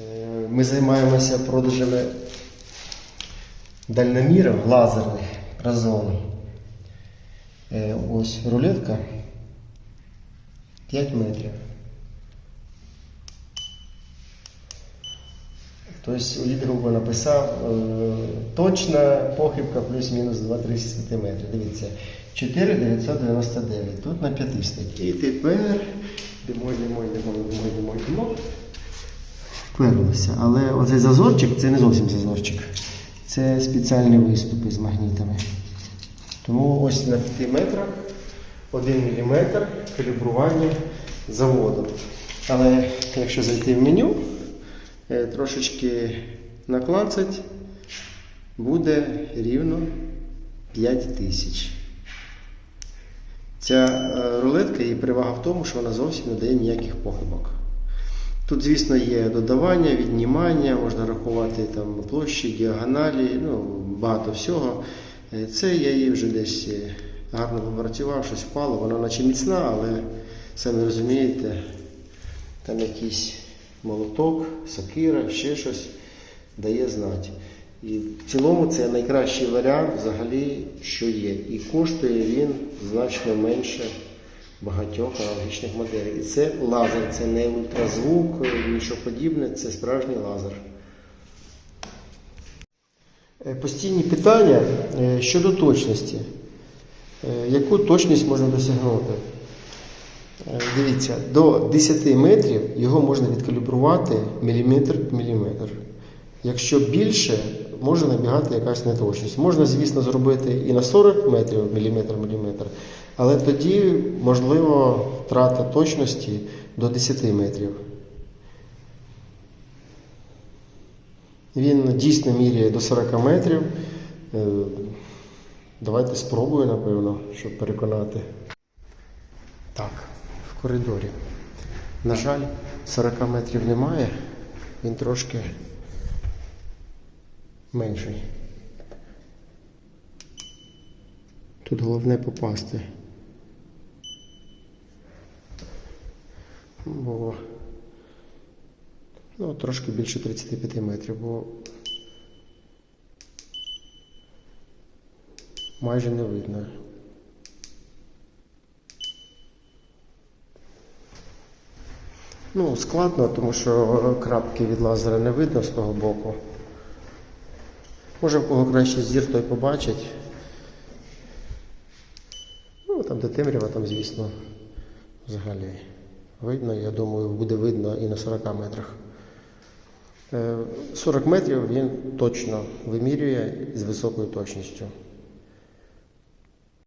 Е, Ми займаємося продажами дальномірів лазерних разом. Е, Ось рулетка 5 метрів. Хтось у відгуку написав е, точна похибка плюс-мінус 2-3 см. Дивіться, 4,999. Тут на 5 стоїть. І тепер йдемо, йдемо, йдемо, йдемо, йдемо. Вперлося. Але оцей зазорчик це не зовсім зазорчик. Це спеціальні виступи з магнітами. Тому ось на 5 метрах 1 мм калібрування заводу. Але якщо зайти в меню, е, трошечки наклацать, буде рівно 5 тисяч. Ця е, рулетка, її перевага в тому, що вона зовсім не дає ніяких похибок. Тут, звісно, є додавання, віднімання, можна рахувати там площі, діагоналі, ну, багато всього. Е, Це я її вже десь е, гарно попрацював, щось впало, вона наче міцна, але самі розумієте, там якийсь молоток, сокира, ще щось дає знати. І в цілому це найкращий варіант взагалі, що є. І коштує він значно менше багатьох аналогічних моделей. І це лазер, це не ультразвук, нічого подібне, це справжній лазер. Е, Постійні питання е, щодо точності. Е, Яку точність можна досягнути? Дивіться, до 10 метрів його можна відкалібрувати міліметр міліметр. Якщо більше, може набігати якась неточність. Можна, звісно, зробити і на 40 метрів міліметр міліметр, але тоді можливо втрата точності до 10 метрів. Він дійсно міряє до 40 метрів. Е, Давайте спробую, напевно, щоб переконати. Так, в коридорі. На жаль, 40 метрів немає. Він трошки менший. Тут головне попасти. Бо ну, трошки більше 35 метрів, бо майже не видно. Ну, складно, тому що крапки від лазера не видно з того боку. Може, в кого краще зір, той побачить. Ну, там де темрява, там, звісно, взагалі видно. Я думаю, буде видно і на 40 метрах. Е, 40 метрів він точно вимірює з високою точністю.